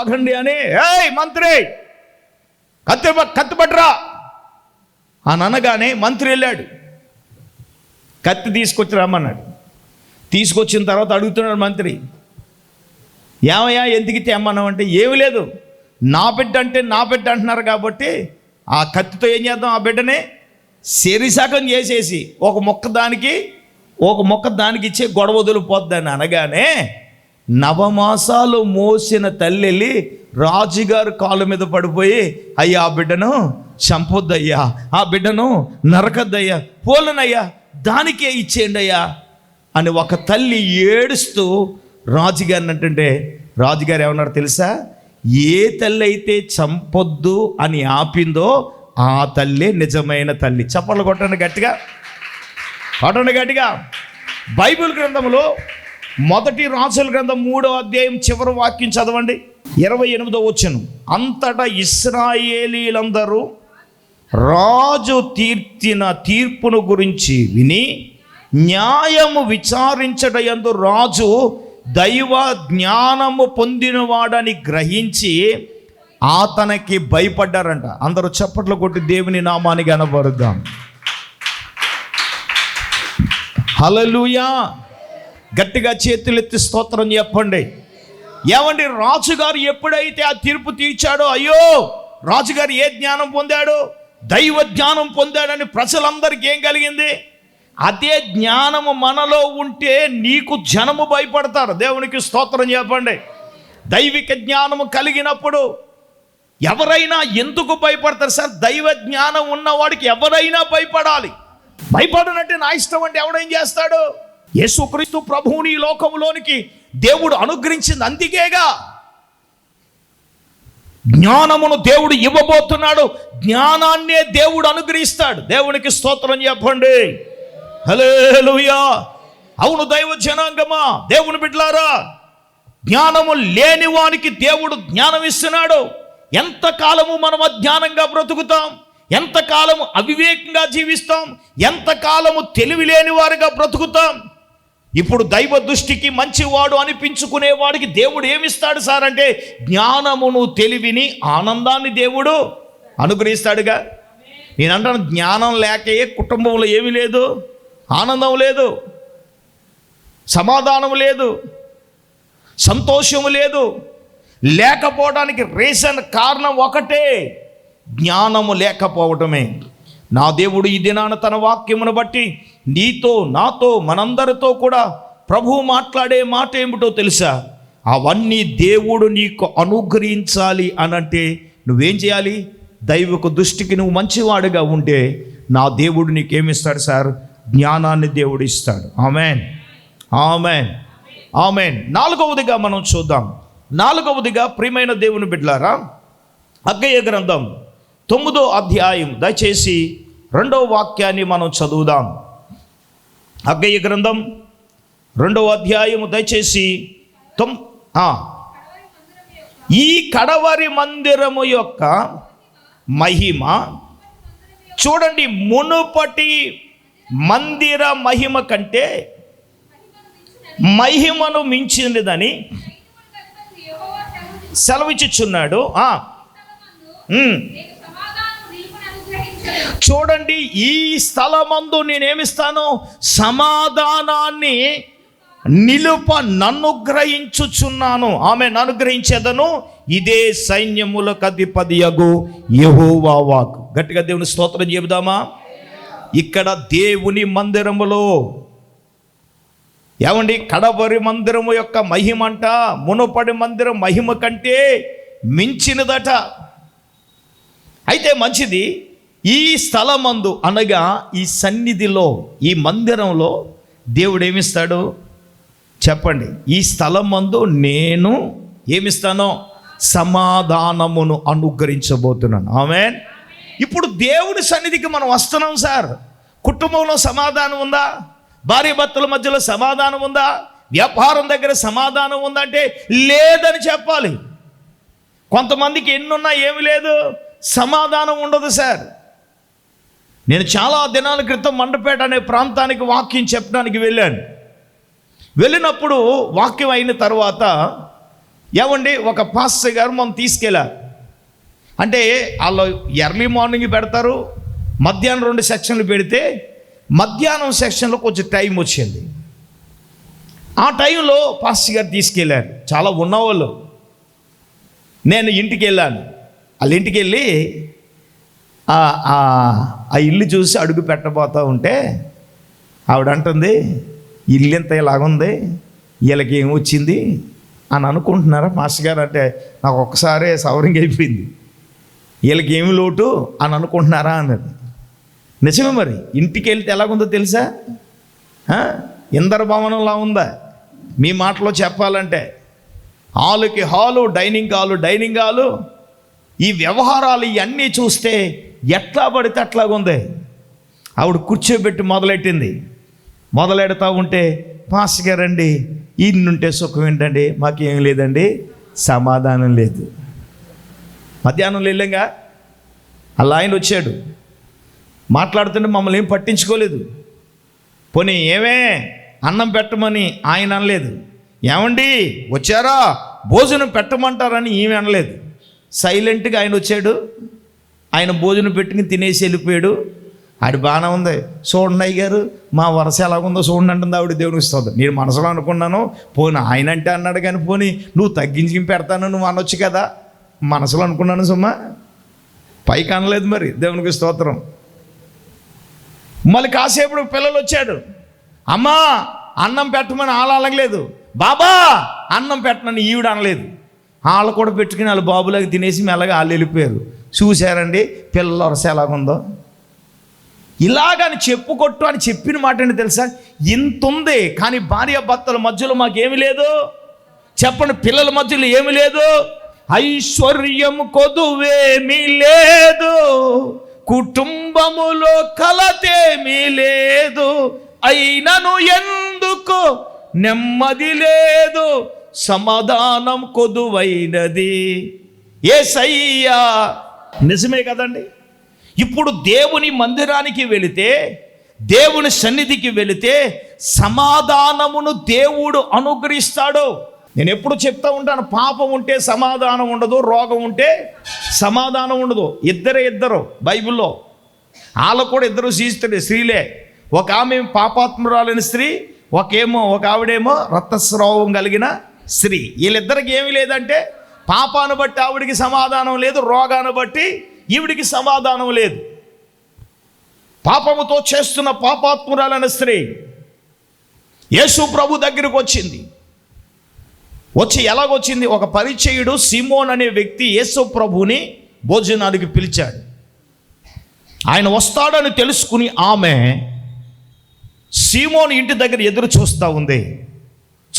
ఆగండి అని ఏయ్ మంత్రి కత్తి కత్తిపట్రా అని అనగానే మంత్రి వెళ్ళాడు. కత్తి తీసుకొచ్చి రమ్మన్నాడు. తీసుకొచ్చిన తర్వాత అడుగుతున్నాడు మంత్రి ఏమయ్యా ఎందుకు తెమ్మన్నావు అంటే ఏమి లేదు. నా బిడ్డ అంటే నా బిడ్డ అంటున్నారు కాబట్టి ఆ కత్తితో ఏం చేద్దాం? ఆ బిడ్డని శరీసకం చేసేసి ఒక మొక్క దానికి ఒక మొక్క దానికి ఇచ్చే గొడవ వదిలిపోద్దని అనగానే నవమాసాలు మోసిన తల్లి వెళ్ళి రాజుగారు కాళ్ళ మీద పడిపోయి అయ్యా ఆ బిడ్డను చంపొద్దయ్యా ఆ బిడ్డను నరకద్దయ్యా పోలనయ్యా దానికే ఇచ్చేయండి అయ్యా అని ఒక తల్లి ఏడుస్తూ రాజుగారిని అంటే రాజుగారు ఏమన్నారు తెలుసా? ఏ తల్లి అయితే చంపొద్దు అని ఆపిందో ఆ తల్లే నిజమైన తల్లి. చప్పట్లు కొట్టండి గట్టిగా. కొట్టండి గట్టిగా. బైబిల్ గ్రంథంలో మొదటి రాజుల గ్రంథం మూడో అధ్యాయం చివరి వాక్యం చదవండి. ఇరవై ఎనిమిదో వచ్చను అంతటా ఇస్రాయేలీలందరూ రాజు తీర్చిన తీర్పును గురించి విని న్యాయము విచారించట ఎందు రాజు దైవ జ్ఞానము పొందినవాడని గ్రహించి అతనికి భయపడ్డారంట. అందరూ చప్పట్లు కొట్టి దేవుని నామానికి అనబరుద్దాం హలలుయా గట్టిగా చేతులెత్తి స్తోత్రం చెప్పండి. ఏమండి రాజుగారు ఎప్పుడైతే ఆ తీర్పు తీర్చాడో అయ్యో రాజుగారు ఏ జ్ఞానం పొందాడు? దైవ జ్ఞానం పొందాడని ప్రజలందరికీ ఏం కలిగింది? అదే జ్ఞానము మనలో ఉంటే నీకు జనము భయపడతారు. దేవునికి స్తోత్రం చెప్పండి. దైవిక జ్ఞానము కలిగినప్పుడు ఎవరైనా ఎందుకు భయపడతారు సార్? దైవ జ్ఞానం ఉన్నవాడికి ఎవరైనా భయపడాలి. భయపడనంటే నా ఇష్టం అంటే ఎవడేం చేస్తాడు? యేసుక్రీస్తు ప్రభువుని లోకంలోనికి దేవుడు అనుగ్రహించింది అందుకేగా. జ్ఞానమును దేవుడు ఇవ్వబోతున్నాడు. జ్ఞానాన్నే దేవుడు అనుగ్రహిస్తాడు. దేవునికి స్తోత్రం చెప్పండి. హల్లెలూయా. అవును దైవ జనాంగమా. దేవుని బిడ్లారా జ్ఞానము లేని వానికి దేవుడు జ్ఞానం ఇస్తున్నాడు. ఎంతకాలము మనం అజ్ఞానంగా బ్రతుకుతాం? ఎంతకాలము అవివేకంగా జీవిస్తాం? ఎంతకాలము తెలివి లేని వారిగా బ్రతుకుతాం? ఇప్పుడు దైవ దృష్టికి మంచివాడు అనిపించుకునే వాడికి దేవుడు ఏమిస్తాడు సార్ అంటే జ్ఞానమును తెలివిని ఆనందాన్ని దేవుడు అనుగ్రహిస్తాడుగా. నేను అంటాను జ్ఞానం లేకయే కుటుంబంలో ఏమీ లేదు ఆనందం లేదు సమాధానం లేదు సంతోషం లేదు. లేకపోవడానికి రీజన్ కారణం ఒకటే జ్ఞానము లేకపోవటమే. నా దేవుడు ఈ దినాన తన వాక్యమును బట్టి నీతో నాతో మనందరితో కూడా ప్రభు మాట్లాడే మాట ఏమిటో తెలుసా? అవన్నీ దేవుడు నీకు అనుగ్రహించాలి అనంటే నువ్వేం చేయాలి? దైవకు దృష్టికి నువ్వు మంచివాడుగా ఉంటే నా దేవుడు నీకేమిస్తాడు సార్? జ్ఞానాన్ని దేవుడు ఇస్తాడు. ఆమెన్. ఆమెన్. ఆమెన్. నాలుగవదిగా మనం చూద్దాం. నాలుగవదిగా ప్రియమైన దేవుని బిడ్లారా అగ్గయ్య గ్రంథం తొమ్మిదో అధ్యాయం. దయచేసి రెండో వాక్యాన్ని మనం చదువుదాం. అగ్గయ్య గ్రంథం రెండవ అధ్యాయము దయచేసి తొమ్ ఈ కడవరి మందిరము యొక్క మహిమ చూడండి మునుపటి మందిర మహిమ కంటే మహిమను మించినదని సెలవిచ్చుచున్నాడు. చూడండి ఈ స్థలమందు నేనేమిస్తాను? సమాధానాన్ని నిలుప నన్నుగ్రహించుచున్నాను ఆమె అనుగ్రహించేదను ఇదే సైన్యములకు అధిపతియగు యెహోవా వాక్. గట్టిగా దేవుని స్తోత్రం చెబుదామా? ఇక్కడ దేవుని మందిరములో ఏమండి? కడవరి మందిరము యొక్క మహిమంట మునుపడి మందిరం మహిమ కంటే మించినదట. అయితే మంచిది ఈ స్థలమందు అనగా ఈ సన్నిధిలో ఈ మందిరంలో దేవుడు ఏమిస్తాడు చెప్పండి. ఈ స్థలమందు నేను ఏమిస్తానో? సమాధానమును అనుగ్రహించబోతున్నాను. ఆమె ఇప్పుడు దేవుడి సన్నిధికి మనం వస్తున్నాం సార్. కుటుంబంలో సమాధానం ఉందా? భార్య భర్తల మధ్యలో సమాధానం ఉందా? వ్యాపారం దగ్గర సమాధానం ఉందంటే లేదని చెప్పాలి. కొంతమందికి ఎన్నున్నా ఏమి లేదు. సమాధానం ఉండదు సార్. నేను చాలా దినాల క్రితం మండపేట అనే ప్రాంతానికి వాక్యం చెప్పడానికి వెళ్ళాను. వెళ్ళినప్పుడు వాక్యం అయిన తర్వాత ఏమండి ఒక పాస్టర్ గారు మనం తీసుకెళ్ళారు. అంటే వాళ్ళు ఎర్లీ మార్నింగ్ పెడతారు మధ్యాహ్నం రెండు సెక్షన్లు పెడితే మధ్యాహ్నం సెక్షన్లో కొంచెం టైం వచ్చింది. ఆ టైంలో పాస్టర్ గారు తీసుకెళ్ళారు. చాలా ఉన్నవాళ్ళు. నేను ఇంటికి వెళ్ళాను. వాళ్ళ ఇంటికి వెళ్ళి ఆ- ఇల్లు చూసి అడుగు పెట్టబోతూ ఉంటే ఆవిడ అంటుంది ఇల్లు ఎంత ఇలాగుంది వీళ్ళకి ఏం వచ్చింది? అని అనుకుంటున్నారా? మాస్టర్ గారు అంటే నాకు ఒక్కసారే సవరింగ్ అయిపోయింది. వీళ్ళకి ఏమి లోటు? అని అనుకుంటున్నారా అన్నది. నిజమే మరి. ఇంటికి వెళ్తే ఎలాగుందో తెలుసా? ఇందర భవనంలా ఉందా? మీ మాటలో చెప్పాలంటే హాలుకి hall dining hall dining hall ఈ వ్యవహారాలు ఇవన్నీ చూస్తే ఎట్లా పడితే అట్లాగుంది. ఆవిడ కూర్చోబెట్టి మొదలెట్టింది. మొదలెడతా ఉంటే పాస్ గారండి ఇన్నుంటే సుఖం ఏంటండి? మాకేం లేదండి సమాధానం లేదు. మధ్యాహ్నం వెళ్ళంగా అలా ఆయన వచ్చాడు. మాట్లాడుతుంటే మమ్మల్ని ఏం పట్టించుకోలేదు. పోనీ ఏమే అన్నం పెట్టమని ఆయన అనలేదు. ఏమండి వచ్చారా? భోజనం పెట్టమంటారని ఈమె అనలేదు. సైలెంట్గా ఆయన వచ్చాడు. ఆయన భోజనం పెట్టుకుని తినేసి వెళ్ళిపోయాడు. ఆడి బాగానే ఉంది. చూడండి గారు మా వరస ఎలాగుందో చూడండి అంటుంది ఆవిడ దేవునికి ఇస్తుంది నేను మనసులో అనుకున్నాను పోనీ ఆయన అంటే అన్నాడు కానీ పోనీ నువ్వు తగ్గించి పెడతాను నువ్వు అనొచ్చు కదా. మనసులో అనుకున్నాను సుమ్మా పైకి అనలేదు మరి దేవునికి స్తోత్రం. మళ్ళీ కాసేపు పిల్లలు వచ్చాడు. అమ్మా అన్నం పెట్టమని వాళ్ళు అనలేదు బాబా అన్నం పెట్టనని ఈవిడ అనలేదు. వాళ్ళు కూడా పెట్టుకుని వాళ్ళు బాబులాగా తినేసి మెల్లగా వాళ్ళు వెళ్ళిపోయారు. చూశారండి పిల్లల వరస ఎలాగుందో ఇలాగని చెప్పుకొట్టు అని చెప్పిన మాట అండి తెలుసా? ఇంత ఉంది కానీ భార్య భర్తల మధ్యలో మాకేమి లేదు. చెప్పండి పిల్లల మధ్యలో ఏమి లేదు. ఐశ్వర్యం కొదువేమీ లేదు. కుటుంబములో కలతేమీ లేదు. అయినను ఎందుకు? నెమ్మది లేదు. సమాధానం కొదువైనది. ఏసయ్యా నిజమే కదండి? ఇప్పుడు దేవుని మందిరానికి వెళితే దేవుని సన్నిధికి వెళితే సమాధానమును దేవుడు అనుగ్రహిస్తాడు. నేను ఎప్పుడు చెప్తా ఉంటాను పాపం ఉంటే సమాధానం ఉండదు రోగం ఉంటే సమాధానం ఉండదు. ఇద్దరే ఇద్దరు బైబిల్లో. వాళ్ళు కూడా ఇద్దరు శీస్తుడే స్త్రీలే. ఒక ఆమె పాపాత్మురాలైన స్త్రీ ఒకేమో ఒక ఆవిడేమో రక్తస్రావం కలిగిన స్త్రీ. వీళ్ళిద్దరికి ఏమీ లేదంటే పాపాను బట్టి ఆవిడికి సమాధానం లేదు రోగాన్ని బట్టి ఈవిడికి సమాధానం లేదు. పాపముతో చేస్తున్న పాపాత్మురాలైన స్త్రీ యేసు ప్రభు దగ్గరికి వచ్చింది. వచ్చి ఎలాగొచ్చింది? ఒక పరిచయుడు సిమోన్ అనే వ్యక్తి యేసు ప్రభుని భోజనానికి పిలిచాడు. ఆయన వస్తాడని తెలుసుకుని ఆమె సీమోన్ ఇంటి దగ్గర ఎదురు చూస్తూ ఉంది.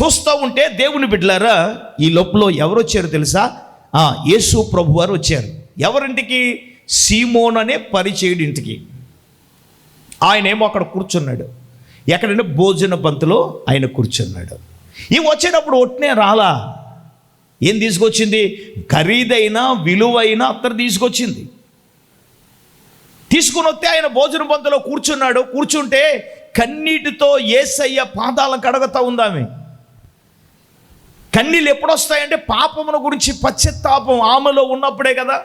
చూస్తూ ఉంటే దేవుని బిడ్డలారా ఈ లోపల ఎవరు వచ్చారు తెలుసా? ఆ, యేసు ప్రభు వారు వచ్చారు. ఎవరింటికి? సీమోన్ అనే పరిచయుడి ఇంటికి. ఆయన ఏమో అక్కడ కూర్చున్నాడు. ఎక్కడంటే భోజన పంతులో ఆయన కూర్చున్నాడు. ఈ వచ్చేటప్పుడు ఒట్నే రాలా. ఏం తీసుకొచ్చింది? ఖరీదైన విలువైన అత్తరు తీసుకొచ్చింది. తీసుకుని వస్తే ఆయన భోజన పంతులో కూర్చున్నాడు. కూర్చుంటే కన్నీటితో ఏసయ్య పాదాల కడగతా ఉందామే కన్నీళ్ళు ఎప్పుడు వస్తాయంటే పాపమును గురించి పశ్చాత్తాపం ఆమెలో ఉన్నప్పుడే కదా.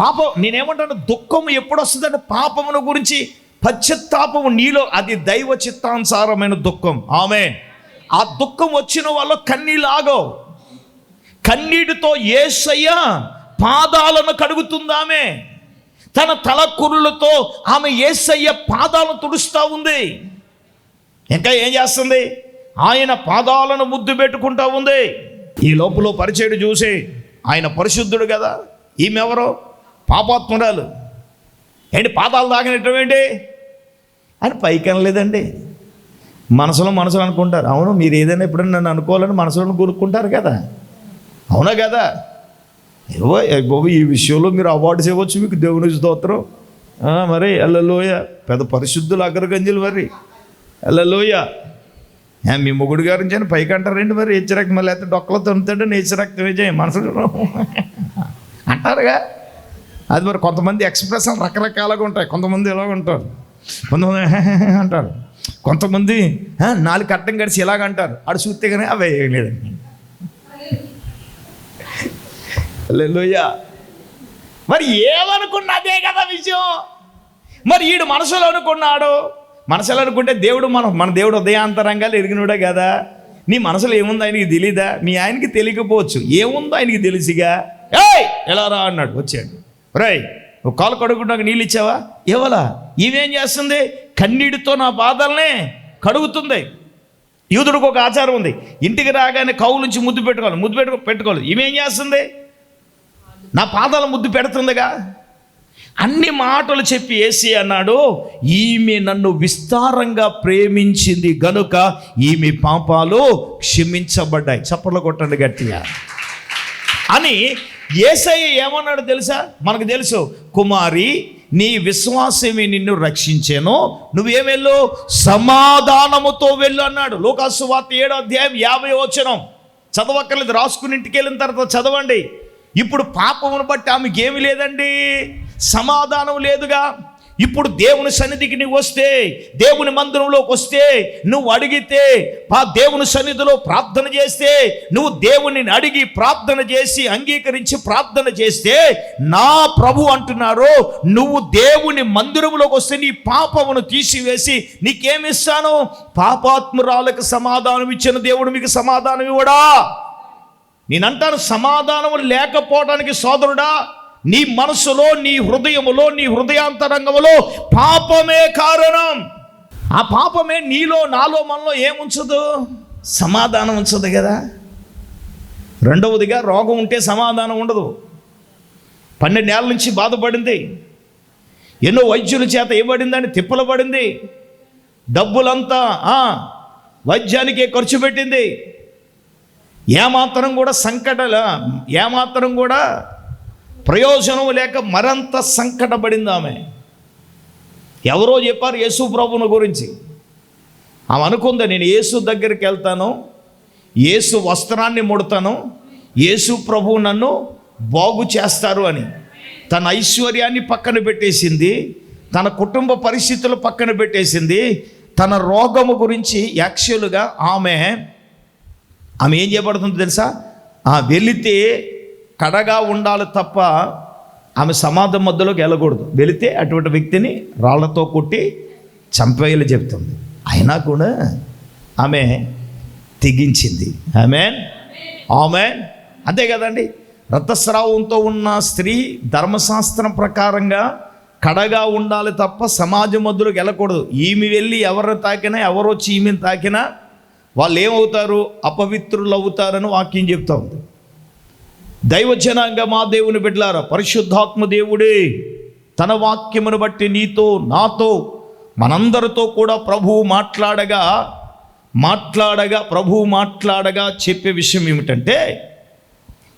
పాపం నేనేమంటాను దుఃఖం ఎప్పుడు వస్తుందంటే పాపమును గురించి పశ్చాత్తాపము నీలో అది దైవ చిత్తానుసారమైన దుఃఖం. ఆమె ఆ దుఃఖం వచ్చిన వాళ్ళు కన్నీళ్ళు ఆగవు. కన్నీటితో ఏసయ్య పాదాలను కడుగుతుందామె తన తల కురులతో ఆమె ఏసయ్య పాదాలను తుడుస్తూ ఉంది. ఇంకా ఏం చేస్తుంది? ఆయన పాదాలను ముద్దు పెట్టుకుంటా ఉంది. ఈ లోపల పరిచయుడు చూసి ఆయన పరిశుద్ధుడు కదా ఈమెవరో? పాపాత్మురాలు. ఏంటి పాదాలు తాగినట్టు ఏంటి? అని పైకి అనలేదండి మనసులో మనసులో అనుకుంటారు. అవును మీరు ఏదైనా ఎప్పుడైనా నన్ను అనుకోవాలని మనసులో కోరుకుంటారు కదా. అవునా కదా? ఏవో బాబు ఈ విషయంలో మీరు అవార్డ్స్ ఇవ్వచ్చు మీకు దేవుని స్తోత్రం. మరి ఎల్లలోయ పెద్ద పరిశుద్ధులు అగ్రగంజులు మరి. ఎల్లలోయ మీ మొగుడు గారి నుంచి పైకి అంటారండి మరి? హెచ్చరక్తం మళ్ళీ అయితే డొక్కలో తొమ్ముతాడు నేచరక్తం చేయ మనసులో అంటారుగా? అది మరి కొంతమంది ఎక్స్ప్రెషన్ రకరకాలుగా ఉంటాయి. కొంతమంది ఇలాగ ఉంటారు. కొంతమంది అంటారు. కొంతమంది నాలుగు కట్టం కడిచి ఇలాగ అంటారు. అడు చూస్తే కానీ అవే ఏం లేదండి హల్లెలూయా. మరి ఏమనుకున్నదే కదా విషయం మరి ఈడు మనసులో అనుకున్నాడు. మనసులో అనుకుంటే దేవుడు మన మన దేవుడు ఉదయాంతరంగాలు ఎరిగినోడే కదా. నీ మనసులో ఏముందో ఆయనకి తెలీదా? మీ ఆయనకి తెలియకపోవచ్చు. ఏముందో ఆయనకి తెలిసిగా? ఏయ్! ఎలా రా అన్నాడు. వచ్చాడు. రై ఒక కాలు కడుగుంటాక నీళ్ళు ఇచ్చావా? ఇవ్వలా? ఇవేం చేస్తుంది? కన్నీటితో నా బాధల్నే కడుగుతుంది. యూదుడికి ఒక ఆచారం ఉంది. ఇంటికి రాగానే కౌలు నుంచి ముద్దు పెట్టుకోవాలి. ముద్దు పెట్టుకో పెట్టుకోవాలి. ఇవేం చేస్తుంది? నా పాదాల ముద్దు పెడుతుందిగా? అన్ని మాటలు చెప్పి ఏసి అన్నాడు ఈమె నన్ను విస్తారంగా ప్రేమించింది గనుక ఈమె పాపాలు క్షమించబడ్డాయి. చప్పట్లు కొట్టండి గట్టిగా. అని ఏసయ్య ఏమన్నాడు తెలుసా? మనకు తెలుసు కుమారి నీ విశ్వాసమే నిన్ను రక్షించాను. నువ్వేం వెళ్ళు సమాధానముతో వెళ్ళు అన్నాడు. లోకాసు వార్త ఏడో అధ్యాయం యాభై వచ్చనం చదవక్కర్లేదు రాసుకుని ఇంటికి వెళ్ళిన తర్వాత చదవండి. ఇప్పుడు పాపమును బట్టి ఆమెకి ఏమి లేదండి. సమాధానం లేదుగా. ఇప్పుడు దేవుని సన్నిధికి నువ్వు వస్తే దేవుని మందిరంలోకి వస్తే నువ్వు అడిగితే ఆ దేవుని సన్నిధిలో ప్రార్థన చేస్తే నువ్వు దేవుని అడిగి ప్రార్థన చేసి అంగీకరించి ప్రార్థన చేస్తే నా ప్రభు అంటున్నారు నువ్వు దేవుని మందిరంలోకి వస్తే నీ పాపమును తీసివేసి నీకేమిస్తాను? పాపాత్మురాలకు సమాధానం ఇచ్చిన దేవుడు మీకు సమాధానం ఇవ్వడా? నేనంటాను సమాధానం లేకపోవడానికి సోదరుడా? నీ మనసులో నీ హృదయములో నీ హృదయాంతరంగములో పాపమే కారణం. ఆ పాపమే నీలో నాలో మనలో ఏముంచదు? సమాధానం ఉంచదు కదా? రెండవదిగా రోగం ఉంటే సమాధానం ఉండదు. పన్నెండేళ్ళ నుంచి బాధపడింది. ఎన్నో వైద్యుల చేత ఇవ్వబడిందని తిప్పలు పడింది డబ్బులంతా వైద్యానికే ఖర్చు పెట్టింది. ఏమాత్రం కూడా సంకట ఏమాత్రం కూడా ప్రయోజనం లేక మరంత సంకటపడింది ఆమె. ఎవరో చెప్పారు యేసు ప్రభుని గురించి. ఆమె అనుకుంది నేను యేసు దగ్గరికి వెళ్తాను యేసు వస్త్రాన్ని ముడతాను యేసు ప్రభు నన్ను బాగు చేస్తారు అని. తన ఐశ్వర్యాన్ని పక్కన పెట్టేసింది తన కుటుంబ పరిస్థితులు పక్కన పెట్టేసింది తన రోగము గురించి యాక్చువల్గా ఆమె ఆమె ఏం చేయబడుతుందో తెలుసా? ఆ వెళితే కడగా ఉండాలి తప్ప ఆమె సమాధం మధ్యలోకి వెళ్ళకూడదు. వెళితే అటువంటి వ్యక్తిని రాళ్ళతో కొట్టి చంపేయాలి చెప్తుంది. అయినా కూడా ఆమె తెగించింది. ఆమె ఆమె అంతే కదండి. రక్తస్రావంతో ఉన్న స్త్రీ ధర్మశాస్త్రం ప్రకారంగా కడగా ఉండాలి తప్ప సమాజం మధ్యలోకి వెళ్ళకూడదు. ఈమె వెళ్ళి ఎవరిని తాకినా ఎవరు వచ్చి ఈమెను తాకినా వాళ్ళు ఏమవుతారు? అపవిత్రులు అవుతారని వాక్యం చెప్తా ఉంది. దైవజనాంగ మా దేవుని బిడ్డలారా పరిశుద్ధాత్మ దేవుడే తన వాక్యమును బట్టి నీతో నాతో మనందరితో కూడా ప్రభువు మాట్లాడగా మాట్లాడగా ప్రభువు మాట్లాడగా చెప్పే విషయం ఏమిటంటే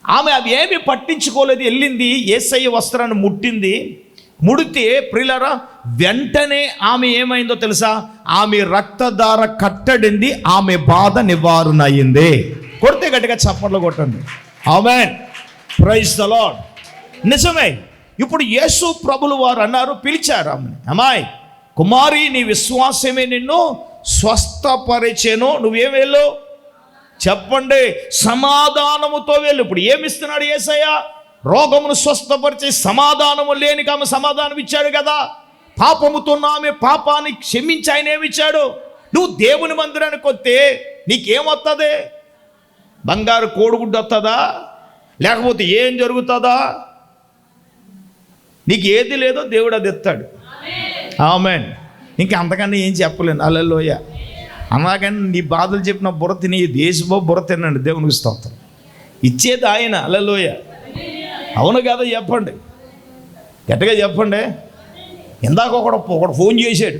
ఆమె అవి ఏమి పట్టించుకోలేదు. వెళ్ళింది ఏసయ్య వస్త్రాన్ని ముట్టింది ముడితే ప్రిలరా వెంటనే ఆమె ఏమైందో తెలుసా? ఆమె రక్తధార కట్టడింది ఆమె బాధ నివారణ అయింది. కొడితే గట్టిగా చప్పట్లు కొట్టండి. ఆమె ప్రైజ్ ద లాడ్ నిజమే. ఇప్పుడు యేసు ప్రభులు వారు అన్నారు పిలిచారు ఆమెను. అమ్మాయి కుమారి నీ విశ్వాసమే నిన్ను స్వస్థపరిచేను. నువ్వేం వెళ్ళు? చెప్పండి. సమాధానముతో వెళ్ళు. ఇప్పుడు ఏమిస్తున్నాడు ఏసయ్య? రోగమును స్వస్థపరిచే సమాధానము లేని ఆమె సమాధానం ఇచ్చాడు కదా. పాపముతో ఆమె పాపాన్ని క్షమించి ఆయన ఏమిచ్చాడు నువ్వు దేవుని మందిరానికి వస్తే నీకేమొస్తుంది బంగారు కోడిగుడ్డు వస్తుందా లేకపోతే ఏం జరుగుతుందా? నీకు ఏది లేదో దేవుడు అది ఎత్తాడు ఆమెన్. ఇంకా అంతకన్నా ఏం చెప్పలేను. అల్లెలోయ అలాగని నీ బాధలు చెప్పిన బుర్ర తిని దేశమో బుర్ర తినండి. దేవునికి స్తోత్రం. ఇచ్చేది ఆయన. అల్లెలోయ అవును కదా చెప్పండి. గట్టిగా చెప్పండి. ఇందాక ఒకడు ఒకడు ఫోన్ చేశాడు.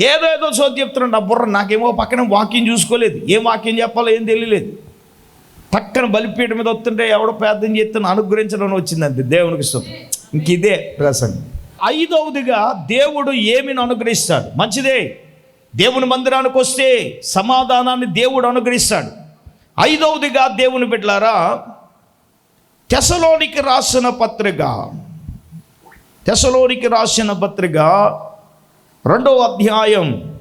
ఏదో ఏదో చోటు చెప్తున్నాడు. నా బుర్ర నాకేమో పక్కన వాక్యం చూసుకోలేదు. ఏం వాక్యం చెప్పాలో ఏం తెలియలేదు. పక్కన బలిపీఠ మీద వస్తుంటే ఎవడో ప్రార్థన చేస్తున్న అనుగ్రహించడం వచ్చిందండి. దేవునికి స్తోత్రం. ఇంక ఇదే ప్రసంగం. ఐదవదిగా దేవుడు ఏమిని అనుగ్రహిస్తాడు? మంచిదే. దేవుని మందిరానికి వస్తే సమాధానాన్ని దేవుడు అనుగ్రహిస్తాడు. ఐదవదిగా దేవుని బిడ్డలారా తెసలోనికి రాసిన పత్రిక తెసలోనికి రాసిన పత్రిక రెండవ అధ్యాయం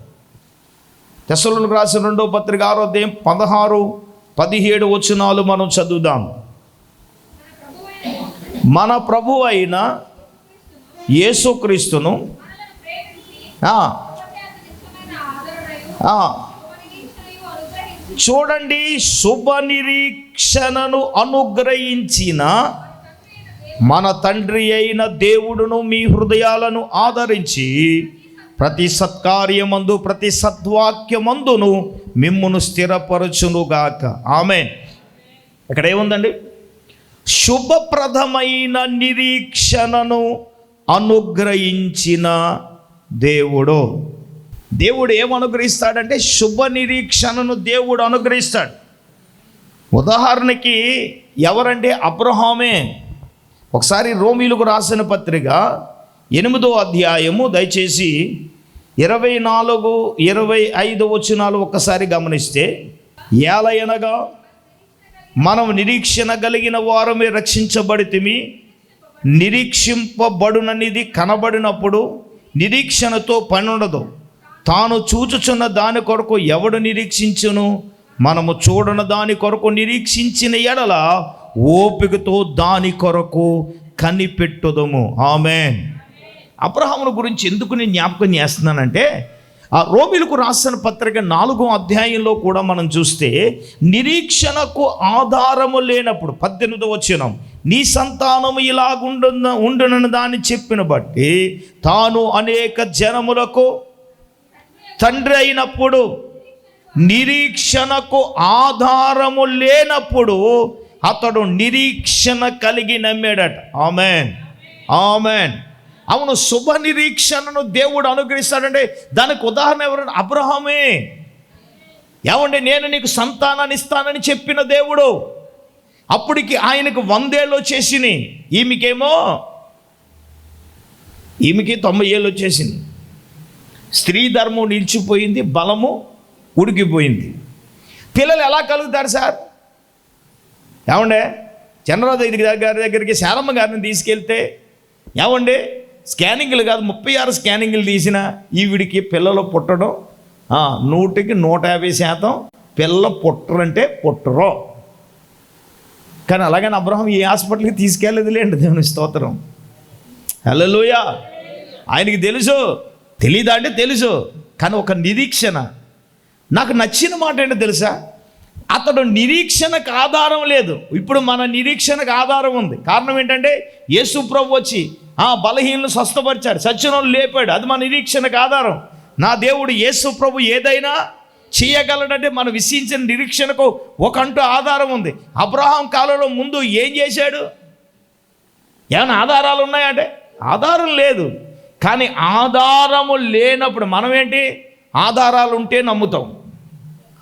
తెసలోనికి రాసిన రెండవ పత్రిక ఆరో అధ్యాయం పదహారు పదిహేడు వచనాలు మనం చదువుదాం. మన ప్రభు అయిన యేసుక్రీస్తును చూడండి శుభ నిరీక్షణను అనుగ్రహించిన మన తండ్రి అయిన దేవుడును మీ హృదయాలను ఆదరించి ప్రతి సత్కార్యమందు ప్రతి సద్వాక్యమందును మిమ్మును స్థిరపరచునుగాక. ఆమె ఇక్కడ ఏముందండి శుభప్రదమైన నిరీక్షణను అనుగ్రహించిన దేవుడు. దేవుడు ఏమనుగ్రహిస్తాడంటే శుభ నిరీక్షణను దేవుడు అనుగ్రహిస్తాడు. ఉదాహరణకి ఎవరంటే అబ్రహామే. ఒకసారి రోమిలకు రాసిన పత్రిక ఎనిమిదో అధ్యాయము దయచేసి ఇరవై నాలుగు ఇరవై ఐదు వచనాలు ఒక్కసారి గమనిస్తే ఏలయనగా మనం నిరీక్షణ కలిగిన వారమే రక్షించబడితిమి. నిరీక్షింపబడుననిది కనబడినప్పుడు నిరీక్షణతో పనుండదు. తాను చూచుచున్న దాని కొరకు ఎవడు నిరీక్షించును? మనము చూడన దాని కొరకు నిరీక్షించిన ఎడల ఓపికతో దాని కొరకు కనిపెట్టుదము. ఆమెన్. అబ్రహామును గురించి ఎందుకు నేను జ్ఞాపకం చేస్తున్నానంటే ఆ రోమిలకు రాసిన పత్రిక నాలుగో అధ్యాయంలో కూడా మనం చూస్తే నిరీక్షణకు ఆధారము లేనప్పుడు పద్దెనిమిదో వచ్చినం నీ సంతానము ఇలాగుండు ఉండునని దాన్ని చెప్పిన బట్టి తాను అనేక జనములకు తండ్రి అయినప్పుడు నిరీక్షణకు ఆధారము లేనప్పుడు అతడు నిరీక్షణ కలిగి నమ్మాడట. ఆమెన్. ఆమెన్. అవును శుభ నిరీక్షణను దేవుడు అనుగ్రహిస్తాడంటే దానికి ఉదాహరణ ఎవరు? అబ్రహమే. ఏమండి నేను నీకు సంతానాన్ని ఇస్తానని చెప్పిన దేవుడు. అప్పటికి ఆయనకు వందేళ్ళు వచ్చేసినాయి ఈమెకేమో? ఈమెకి తొంభై ఏళ్ళు వచ్చేసింది. స్త్రీ ధర్మం నిలిచిపోయింది బలము ఉడికిపోయింది. పిల్లలు ఎలా కలుగుతారు సార్? ఏమండే చంద్రరాజు గారి దగ్గరికి శారమ్మ గారిని తీసుకెళ్తే ఏమండే స్కానింగ్లు కాదు ముప్పై ఆరు స్కానింగ్లు తీసిన ఈవిడికి పిల్లలు పుట్టడం. నూటికి నూట యాభై శాతం పిల్ల పుట్టరంటే పుట్టరు. కానీ అలాగని అబ్రహం ఈ హాస్పిటల్కి తీసుకెళ్ళదులేండి దేవుని స్తోత్రం. హలోయ ఆయనకి తెలుసు తెలీదా అంటే తెలుసు కానీ ఒక నిరీక్షణ. నాకు నచ్చిన మాట ఏంటో తెలుసా? అతడు నిరీక్షణకు ఆధారం లేదు. ఇప్పుడు మన నిరీక్షణకు ఆధారం ఉంది. కారణం ఏంటంటే యేసు ప్రభు వచ్చి ఆ బలహీనలు స్వస్థపరిచాడు సత్యనోళ్ళు లేపాడు. అది మన నిరీక్షణకు ఆధారం. నా దేవుడు యేసు ప్రభు ఏదైనా చేయగలడంటే మనం విశ్వించిన నిరీక్షణకు ఒక అంటూ ఆధారం ఉంది. అబ్రహాం కాలంలో ముందు ఏం చేశాడు? ఏమైనా ఆధారాలు ఉన్నాయంటే ఆధారం లేదు. కానీ ఆధారము లేనప్పుడు మనం ఏంటి? ఆధారాలు ఉంటే నమ్ముతాం.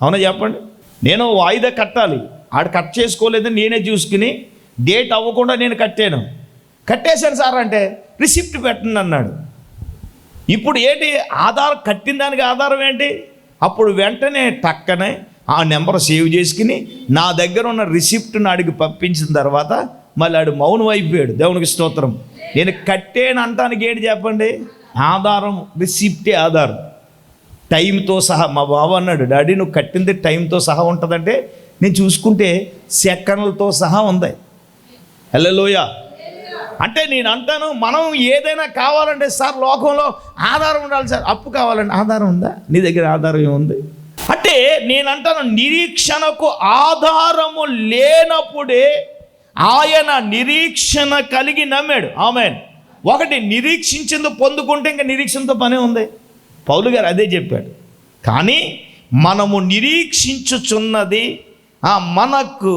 అవునా చెప్పండి? నేను వాయిదా కట్టాలి. ఆడు కట్ చేసుకోలేదని నేనే చూసుకుని డేట్ అవ్వకుండా నేను కట్టాను. కట్టేశాను సార్ అంటే రిసిప్ట్ పెట్టండి అన్నాడు. ఇప్పుడు ఏంటి? ఆధార్ కట్టిన దానికి ఆధారం ఏంటి? అప్పుడు వెంటనే టక్కనే ఆ నెంబర్ సేవ్ చేసుకుని నా దగ్గర ఉన్న రిసిప్ట్ని అడిగి పంపించిన తర్వాత మళ్ళీ ఆడు మౌనం అయిపోయాడు. దేవునికి స్తోత్రం. నేను కట్టేను అంటానికి ఏంటి చెప్పండి? ఆధారం రిసిప్టే ఆధారం. టైంతో సహా మా బావ అన్నాడు డాడీ నువ్వు కట్టింది టైంతో సహా ఉంటుందంటే నేను చూసుకుంటే సెకండ్లతో సహా ఉంది. హలోయ అంటే నేను అంటాను మనం ఏదైనా కావాలంటే సార్ లోకంలో ఆధారం ఉండాలి సార్. అప్పు కావాలంటే ఆధారం ఉందా? నీ దగ్గర ఆధారం ఏముంది? అంటే నేను అంటాను నిరీక్షణకు ఆధారము లేనప్పుడే ఆయన నిరీక్షణ కలిగి నమ్మాడు. ఆమె ఒకటి నిరీక్షించింది పొందుకుంటే ఇంకా నిరీక్షణతో పనే ఉంది. పౌలు గారు అదే చెప్పాడు. కానీ మనము నిరీక్షించుచున్నది మనకు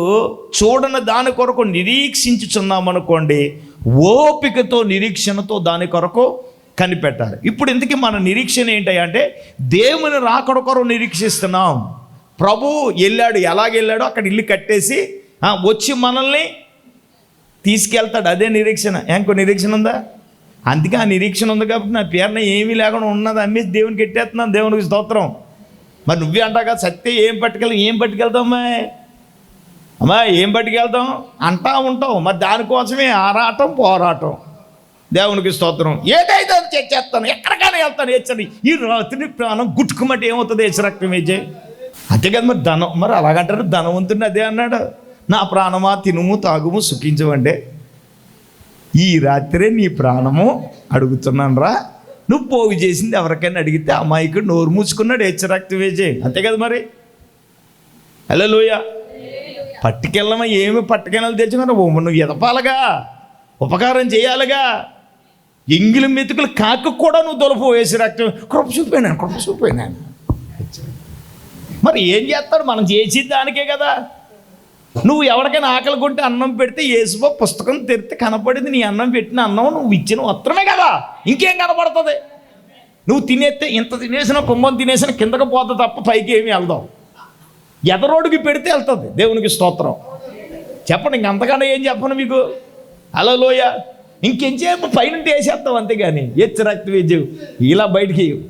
చూడని దాని కొరకు నిరీక్షించుచున్నామనుకోండి ఓపికతో నిరీక్షణతో దాని కొరకు కనిపెట్టాలి. ఇప్పుడు ఇంతకీ మన నిరీక్షణ ఏంటంటే దేవుని రాకడ కొరకు నిరీక్షిస్తున్నాం. ప్రభు వెళ్ళాడు ఎలాగెళ్ళాడో అక్కడ ఇల్లు కట్టేసి వచ్చి మనల్ని తీసుకెళ్తాడు. అదే నిరీక్షణ. ఇంకో నిరీక్షణ ఉందా? అందుకే ఆ నిరీక్షణ ఉంది కాబట్టి నా పేరున ఏమీ లేకుండా ఉన్నది అమ్మేసి దేవునికి ఎట్టేస్తున్నాను దేవునికి స్తోత్రం. మరి నువ్వే అంటావు కదా సత్య ఏం పట్టుకెళ్ళి ఏం పట్టుకెళ్తామా అమ్మా ఏం పట్టుకెళ్తాం? అంటా ఉంటావు మరి దానికోసమే ఆరాటం పోరాటం. దేవునికి స్తోత్రం. ఏదైతే అది చేస్తాను ఎక్కడికైనా వెళ్తాను హెచ్చరి ఈ రాత్రి ప్రాణం గుట్టుకుమట్టి ఏమవుతుంది? హెచ్చరక్తం వేజే అంతే కదా మరి ధనం. మరి అలాగంటారు ధనవంతుడిని అదే అన్నాడు. నా ప్రాణమా తినుము తాగుము సుఖించమంటే. ఈ రాత్రే నీ ప్రాణము అడుగుతున్నాను రా. నువ్వు పోగు చేసింది ఎవరికైనా అడిగితే అమ్మాయికి నోరు మూసుకున్నాడు హెచ్చరక్త వేజే అంతే కదా మరి? హలో లోయ పట్టుకెళ్ళమా? ఏమి పట్టుకెళ్ళాలి తెచ్చుకున్నా నువ్వు ఎదపాలగా. ఉపకారం చేయాలిగా. ఎంగిలి మెతుకులు కాకు కూడా నువ్వు తొలుపు వేసి రక్తం కృప చూపోయినాను కృప చూపోయినాను మరి ఏం చేస్తాడు? మనం చేసి దానికే కదా. నువ్వు ఎవరికైనా ఆకలి కొంటే అన్నం పెడితే ఏసుబో పుస్తకం తెరితే కనపడింది నీ అన్నం పెట్టిన అన్నం నువ్వు ఇచ్చిన వస్త్రమే కదా. ఇంకేం కనపడుతుంది? నువ్వు తినేస్తే ఇంత తినేసిన కుంభం తినేసిన కిందకు పోతుంది తప్ప పైకి ఏమి వెళ్దాం ఎదరోడికి పెడితే వెళ్తుంది. దేవునికి స్తోత్రం. చెప్పండి ఇంక అంతకన్నా ఏం చెప్పను మీకు? అలా లోయ ఇంకెంచేపు పైన వేసేస్తాం అంతేగాని. ఎచ్చ రక్త విద్యు ఇలా బయటికి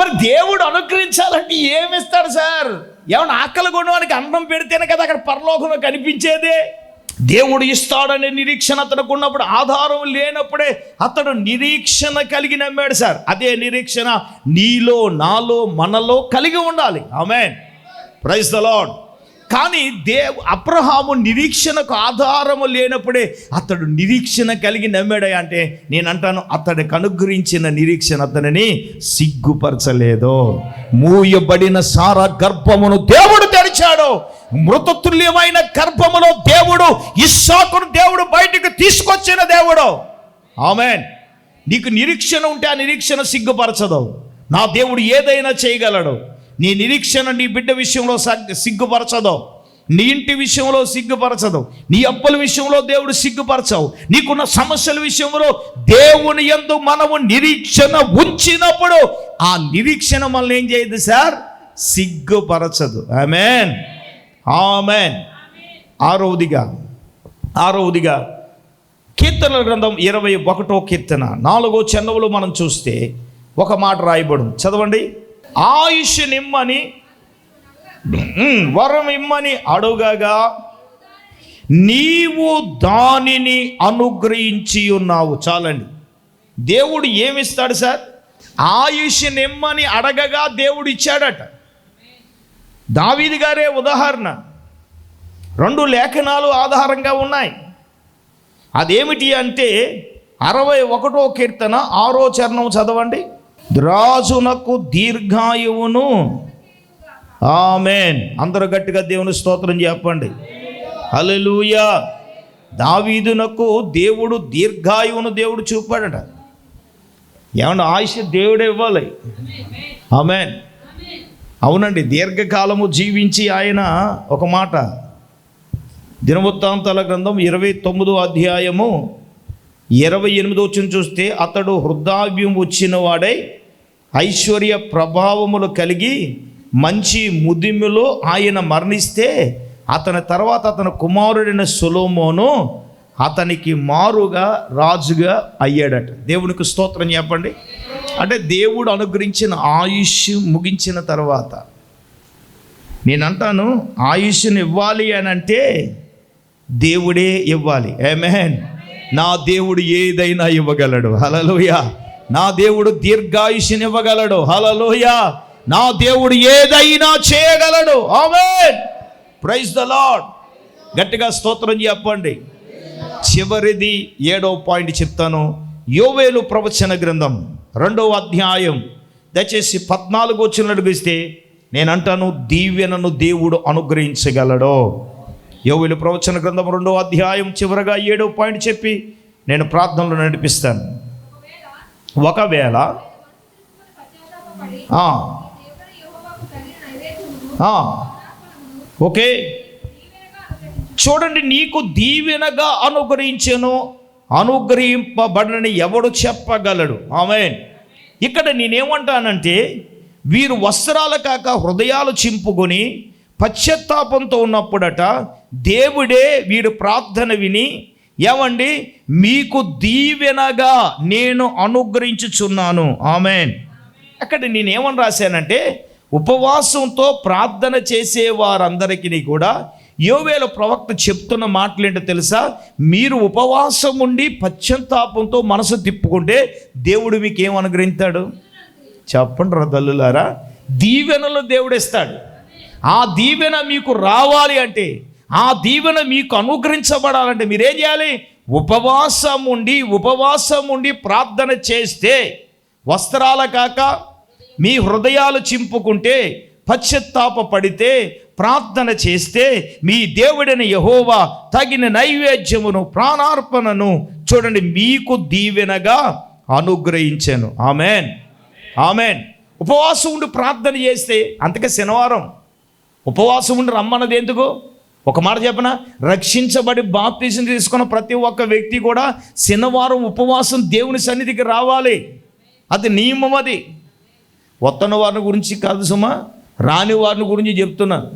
మరి దేవుడు అనుగ్రహించాలంటే ఏమిస్తాడు సార్? ఏమన్నా ఆకలి కొనవాడికి అన్నం పెడితేనే కదా అక్కడ పరలోకంలో కనిపించేదే? దేవుడు ఇస్తాడనే నిరీక్షణ అతనికి ఉన్నప్పుడు ఆధారం లేనప్పుడే అతడు నిరీక్షణ కలిగి నమ్మాడు సార్. అదే నిరీక్షణ నీలో నాలో మనలో కలిగి ఉండాలి. ఆమెన్. ప్రైజ్ ద లాడ్ కానీ దేవ్ అబ్రహాము నిరీక్షణకు ఆధారము లేనప్పుడే అతడు నిరీక్షణ కలిగి నమ్మాడు అంటే నేను అంటాను అతడికి అనుగ్రహించిన నిరీక్షణ అతనిని సిగ్గుపరచలేదు. మూయబడిన సారా గర్భమును దేవుడు తెరిచాడు. మృతతుల్యమైన గర్భములో దేవుడు ఇస్సాకును దేవుడు బయటకు తీసుకొచ్చిన దేవుడు. ఆమెన్ నీకు నిరీక్షణ ఉంటే ఆ నిరీక్షణ సిగ్గుపరచదు. నా దేవుడు ఏదైనా చేయగలడు. నీ నిరీక్షణ నీ బిడ్డ విషయంలో సిగ్గుపరచదు. నీ ఇంటి విషయంలో సిగ్గుపరచదు. నీ అప్పుల విషయంలో దేవుడు సిగ్గుపరచవు. నీకున్న సమస్యల విషయంలో దేవుని ఎందు మనము నిరీక్షణ ఉంచినప్పుడు ఆ నిరీక్షణ మనల్ని ఏం చేయదు సార్? సిగ్గుపరచదు. ఆమెన్. ఆమెన్. ఆరవదిగా ఆరోదిగా కీర్తనల గ్రంథం ఇరవై ఒకటో కీర్తన. నాలుగో చెన్నవులు మనం చూస్తే ఒక మాట రాయబడు చదవండి. ఆయుష్ నిమ్మని వరం ఇమ్మని అడుగగా నీవు దానిని అనుగ్రహించి ఉన్నావు. చాలండి. దేవుడు ఏమిస్తాడు సార్? ఆయుష్ నిమ్మని అడగగా దేవుడు ఇచ్చాడట. దావీది గారే ఉదాహరణ. రెండు లేఖనాలు ఆధారంగా ఉన్నాయి. అదేమిటి అంటే అరవై ఒకటో కీర్తన ఆరో చరణం చదవండి. ద్రాజునకు దీర్ఘాయువును. ఆమెన్. అందరూ గట్టిగా దేవుని స్తోత్రం చెప్పండి. హల్లెలూయా. దావీదునకు దేవుడు దీర్ఘాయువును దేవుడు చూపాడట. ఏమన్నా ఆయుష దేవుడే ఇవ్వాలి. ఆమెన్. అవునండి దీర్ఘకాలము జీవించి ఆయన ఒక మాట. దినవృత్తాంతాల గ్రంథం ఇరవై తొమ్మిదో అధ్యాయము ఇరవై ఎనిమిదో వచ్చిన చూస్తే అతడు హృదాభ్యం వచ్చిన వాడై ఐశ్వర్య ప్రభావములు కలిగి మంచి ముదిములో ఆయన మరణిస్తే అతని తర్వాత అతని కుమారుడైన సులోమోను అతనికి మారుగా రాజుగా అయ్యాడట. దేవునికి స్తోత్రం చెప్పండి. అంటే దేవుడు అనుగ్రహించిన ఆయుష్ ముగించిన తర్వాత నేను అంటాను ఆయుష్ని ఇవ్వాలి అని అంటే దేవుడే ఇవ్వాలి. ఏమేన్ నా దేవుడు ఏదైనా ఇవ్వగలడు. హలలుయా నా దేవుడు దీర్ఘాయుషనివ్వగలడు. హలలోయ నా దేవుడు ఏదైనా చేయగలడు. ఆమెన్. ప్రైజ్ ద లాడ్ గట్టిగా స్తోత్రం చెప్పండి. చివరిది ఏడో పాయింట్ చెప్తాను. యోవేలు ప్రవచన గ్రంథం రెండవ అధ్యాయం దయచేసి పద్నాలుగు వచ్చిన అడిగిస్తే నేను అంటాను దీవెనను దేవుడు అనుగ్రహించగలడు. యోవేలు ప్రవచన గ్రంథం రెండవ అధ్యాయం చివరగా ఏడో పాయింట్ చెప్పి నేను ప్రార్థనలు నడిపిస్తాను. ఒకవేళ ఓకే. చూడండి నీకు దీవెనగా అనుగ్రహించను. అనుగ్రహింపబడని ఎవడు చెప్పగలడు? ఆమె ఇక్కడ నేనేమంటానంటే వీరు వస్త్రాలు కాక హృదయాలు చింపుకొని పశ్చాత్తాపంతో ఉన్నప్పుడట దేవుడే వీడు ప్రార్థన విని ఏమండి? మీకు దీవెనగా నేను అనుగ్రహించుచున్నాను. ఆమెన్. అక్కడ నేనేమని రాశానంటే ఉపవాసంతో ప్రార్థన చేసే వారందరికీ కూడా యోవేల ప్రవక్త చెప్తున్న మాటలేంటో తెలుసా? మీరు ఉపవాసం ఉండి పశ్చంతాపంతో మనసు తిప్పుకుంటే దేవుడు మీకు ఏం చెప్పండి రా తల్లులారా. దీవెనలు దేవుడు ఇస్తాడు. ఆ దీవెన మీకు రావాలి అంటే ఆ దీవెన మీకు అనుగ్రహించబడాలంటే మీరేం చేయాలి? ఉపవాసం ఉండి ఉపవాసం ఉండి ప్రార్థన చేస్తే వస్త్రాల కాక మీ హృదయాలు చింపుకుంటే పశ్చత్తాప పడితే ప్రార్థన చేస్తే మీ దేవుడైన యహోవా తగిన నైవేద్యమును ప్రాణార్పణను చూడండి మీకు దీవెనగా అనుగ్రహించాను. ఆమెన్. ఆమెన్. ఉపవాసం ఉండి ప్రార్థన చేస్తే అంతకే శనివారం. ఉపవాసం ఉండి రమ్మన్నది ఎందుకు? ఒక మాట చెప్పన? రక్షించబడి బాప్తీసం తీసుకున్న ప్రతి ఒక్క వ్యక్తి కూడా శనివారం ఉపవాసం దేవుని సన్నిధికి రావాలి. అది నియమం అది. వస్తున్న వారిని గురించి కాదు సుమా రాని వారిని గురించి చెప్తున్నా.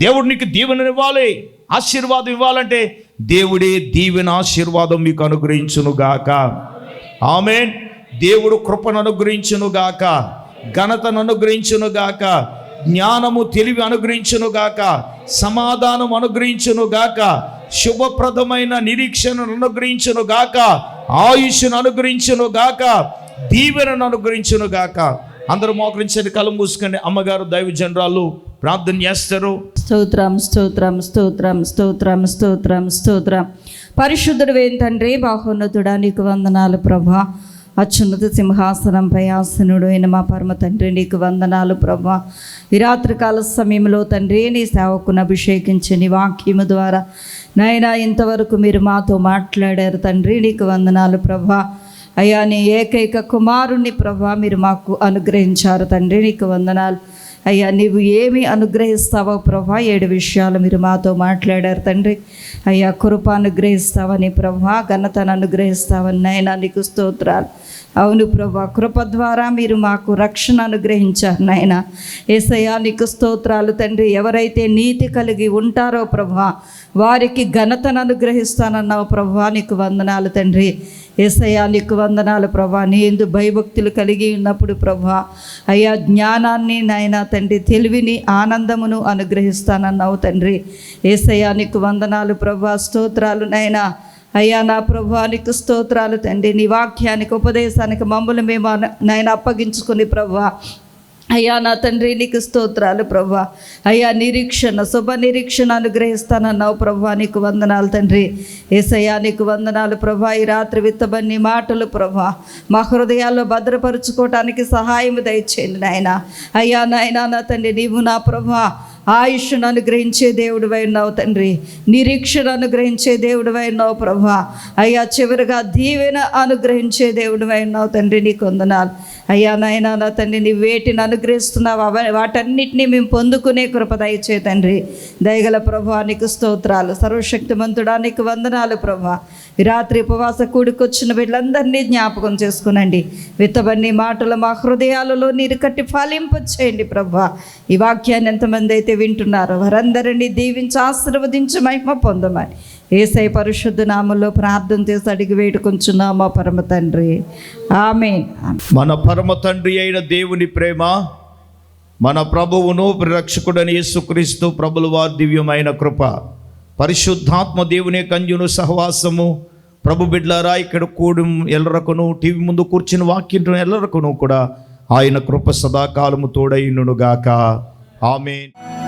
దేవుడు నీకు దీవెననివ్వాలి ఆశీర్వాదం ఇవ్వాలంటే దేవుడే దీవెన ఆశీర్వాదం మీకు అనుగ్రహించును గాక. ఆమెన్. దేవుడు కృపను అనుగ్రహించునుగాక ఘనతను అనుగ్రహించునుగాక గాక. జ్ఞానము తెలివి అనుగ్రహించును గాక. సమాధానం అనుగ్రహించును గాక. శుభప్రదమైన నిరీక్షణను అనుగ్రహించును గాక. ఆయుష్ను అనుగ్రహించును గాక. దీవెనను అనుగ్రహించును గాక. అందరూ మోకరించండి కళ్ళు మూసుకొని అమ్మగారు దైవ జనరాలు ప్రార్థన చేస్తారు. స్తోత్రం స్తోత్రం స్తోత్రం స్తోత్రం స్తోత్రం స్తోత్రం. పరిశుద్ధుడు ఏంటండ్రి బాహోన్నతుడా నీకు వందనాలు ప్రభా. అత్యున్నత సింహాసనంపై ఆసనుడు అయిన మా పరమ తండ్రి నీకు వందనాలు ప్రభా. ఈ రాత్రికాల సమయంలో తండ్రి నీ సేవకును అభిషేకించి నీ వాక్యము ద్వారా నాయనా ఇంతవరకు మీరు మాతో మాట్లాడారు తండ్రి నీకు వందనాలు ప్రభా. అయ్యా నీ ఏకైక కుమారుణ్ణి ప్రభా మీరు మాకు అనుగ్రహించారు తండ్రి నీకు వందనాలు. అయ్యా నీవు ఏమి అనుగ్రహిస్తావో ప్రభా ఏడు విషయాలు మీరు మాతో మాట్లాడారు తండ్రి. అయ్యా కృప అనుగ్రహిస్తావని ప్రభా ఘనతను అనుగ్రహిస్తావని నాయన నీకు స్తోత్రాలు. అవును ప్రభా కృప ద్వారా మీరు మాకు రక్షణ అనుగ్రహించారు నాయన. ఏసయ్యా నీకు స్తోత్రాలు తండ్రి. ఎవరైతే నీతి కలిగి ఉంటారో ప్రభా వారికి ఘనతను అనుగ్రహిస్తానన్నావు ప్రభా నీకు వందనాలు తండ్రి. ఏసయ్యా నీకు వందనాలు ప్రభా నీ ఎందు భయభక్తులు కలిగి ఉన్నప్పుడు ప్రభా అయ్యా జ్ఞానాన్ని నాయన తండ్రి తెలివిని ఆనందమును అనుగ్రహిస్తానన్నావు తండ్రి. ఏసయ్యా నీకు వందనాలు ప్రభా స్తోత్రాలు నాయనా. అయ్యా నా ప్రభానికి స్తోత్రాలు తండ్రి. నీ వాక్యానికి ఉపదేశానికి మమ్మల్ని మేము నాయన అప్పగించుకుని ప్రభా. అయ్యా నా తండ్రి నీకు స్తోత్రాలు ప్రభా. అయ్యా నిరీక్షణ శుభ నిరీక్షణ అనుగ్రహిస్తానన్నావు ప్రభా నీకు వందనాలు తండ్రి. ఏసయ్యా నీకు వందనాలు ప్రభా. ఈ రాత్రి విత్తబన్ని మాటలు ప్రభా. మా హృదయాల్లో భద్రపరుచుకోవటానికి సహాయం దయచేయండి నాయన. అయ్యా నాయనా నా తండ్రి నీవు నా ప్రభా. ఆయుష్ను అనుగ్రహించే దేవుడు అయినావు తండ్రి. నిరీక్షణ అనుగ్రహించే దేవుడు అయినావు ప్రభా. అయ్యా చివరిగా దీవెన అనుగ్రహించే దేవుడు అయినావు తండ్రి నీకు వందనాలు. అయ్యా నాయన నా తండ్రి నీ వేటిని అనుగ్రహిస్తున్నావు అవ వాటన్నిటిని మేము పొందుకునే కృప దయచే తండ్రి. దయగల ప్రభా నీకు స్తోత్రాలు. సర్వశక్తిమంతుడా నీకు వందనాలు ప్రభా. రాత్రి ఉపవాస కూడికొచ్చిన వీళ్ళందరినీ జ్ఞాపకం చేసుకునండి. విత్తబన్ని మాటలు మా హృదయాలలో నీరు కట్టి ఫలింపచేయండి ప్రభా. ఈ వాక్యాన్ని ఎంతమంది అయితే వింటున్నారో వారందరినీ దీవించి ఆశీర్వదించి మహిమ పొందమని. ఏసై పరిశుద్ధ నామంలో ప్రార్థన చేసి అడిగి వేడుకొంచున్నామా పరమ తండ్రి. ఆమె మన పరమ తండ్రి అయిన దేవుని ప్రేమ మన ప్రభువును రక్షకుడని యేసుక్రీస్తు ప్రభుల వారి దివ్యమైన కృప పరిశుద్ధాత్మ దేవుని కంజును సహవాసము. ప్రభు బిడ్లారా ఇక్కడ కూడి ఎల్లరకును టీవీ ముందు కూర్చుని వాక్యం ఎల్లరకును కూడా ఆయన కృప సదాకాలము తోడైనుగాక ఆమెన్.